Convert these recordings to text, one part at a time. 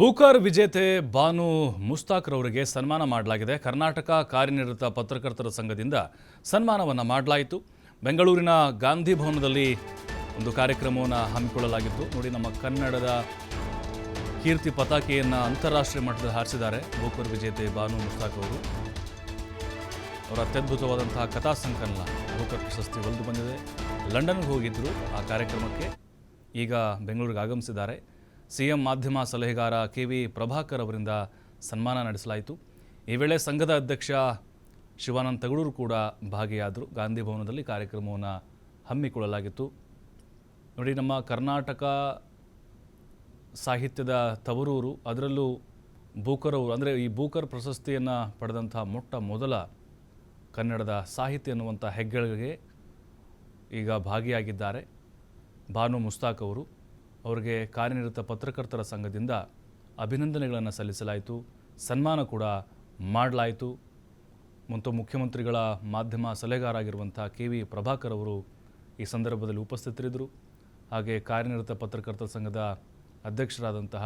Booker ವಿಜೇತೆ ಬಾನು ಮುಸ್ತಾಕ್ರವರಿಗೆ ಸನ್ಮಾನ ಮಾಡಲಾಗಿದೆ. ಕರ್ನಾಟಕ ಕಾರ್ಯನಿರತ ಪತ್ರಕರ್ತರ ಸಂಘದಿಂದ ಸನ್ಮಾನವನ್ನು ಮಾಡಲಾಯಿತು. ಬೆಂಗಳೂರಿನ ಗಾಂಧಿ ಭವನದಲ್ಲಿ ಒಂದು ಕಾರ್ಯಕ್ರಮವನ್ನು ಹಮ್ಮಿಕೊಳ್ಳಲಾಗಿತ್ತು. ನೋಡಿ, ನಮ್ಮ ಕನ್ನಡದ ಕೀರ್ತಿ ಪತಾಕೆಯನ್ನು ಅಂತಾರಾಷ್ಟ್ರೀಯ ಮಟ್ಟದಲ್ಲಿ ಹಾರಿಸಿದ್ದಾರೆ ಬೂಕರ್ ವಿಜೇತೆ ಬಾನು ಮುಸ್ತಾಕ್ ಅವರು. ಅವರ ಅತ್ಯದ್ಭುತವಾದಂತಹ ಕಥಾ ಸಂಕಲನ ಬೂಕರ್ ಪ್ರಶಸ್ತಿ ಒಲಿದು ಬಂದಿದೆ. ಲಂಡನ್ಗೆ ಹೋಗಿದ್ದರು ಆ ಕಾರ್ಯಕ್ರಮಕ್ಕೆ. ಈಗ ಬೆಂಗಳೂರಿಗೆ ಆಗಮಿಸಿದ್ದಾರೆ. ಸಿ ಎಂ ಮಾಧ್ಯಮ ಸಲಹೆಗಾರ ಕೆ ವಿ ಪ್ರಭಾಕರ್ ಅವರಿಂದ ಸನ್ಮಾನ ನಡೆಸಲಾಯಿತು. ಈ ವೇಳೆ ಸಂಘದ ಅಧ್ಯಕ್ಷ ಶಿವಾನಂದ ತಗಡೂರು ಕೂಡ ಭಾಗಿಯಾದರು. ಗಾಂಧಿ ಭವನದಲ್ಲಿ ಕಾರ್ಯಕ್ರಮವನ್ನು ಹಮ್ಮಿಕೊಳ್ಳಲಾಗಿತ್ತು. ನೋಡಿ, ನಮ್ಮ ಕರ್ನಾಟಕ ಸಾಹಿತ್ಯದ ತವರೂರು, ಅದರಲ್ಲೂ ಬೂಕರ್ ಅವರು, ಅಂದರೆ ಈ ಬೂಕರ್ ಪ್ರಶಸ್ತಿಯನ್ನು ಪಡೆದಂಥ ಮೊಟ್ಟ ಮೊದಲ ಕನ್ನಡದ ಸಾಹಿತ್ಯ ಎನ್ನುವಂಥ ಹೆಗ್ಗಳಿಗೆಗೆ ಈಗ ಭಾಗಿಯಾಗಿದ್ದಾರೆ. ಭಾನು ಮುಸ್ತಾಕ್ ಅವರು. ಅವರಿಗೆ ಕಾರ್ಯನಿರತ ಪತ್ರಕರ್ತರ ಸಂಘದಿಂದ ಅಭಿನಂದನೆಗಳನ್ನು ಸಲ್ಲಿಸಲಾಯಿತು. ಸನ್ಮಾನ ಕೂಡ ಮಾಡಲಾಯಿತು. ಮತ್ತು ಮುಖ್ಯಮಂತ್ರಿಗಳ ಮಾಧ್ಯಮ ಸಲಹೆಗಾರ ಆಗಿರುವಂಥ ಕೆ ವಿ ಪ್ರಭಾಕರ್ ಅವರು ಈ ಸಂದರ್ಭದಲ್ಲಿ ಉಪಸ್ಥಿತರಿದ್ದರು. ಹಾಗೆ ಕಾರ್ಯನಿರತ ಪತ್ರಕರ್ತರ ಸಂಘದ ಅಧ್ಯಕ್ಷರಾದಂತಹ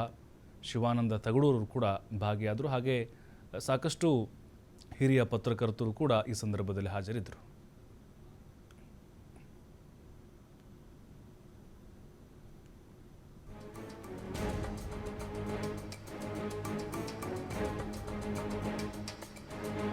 ಶಿವಾನಂದ ತಗಡೂರು ಕೂಡ ಭಾಗಿಯಾದರು. ಹಾಗೆ ಸಾಕಷ್ಟು ಹಿರಿಯ ಪತ್ರಕರ್ತರು ಕೂಡ ಈ ಸಂದರ್ಭದಲ್ಲಿ ಹಾಜರಿದ್ದರು.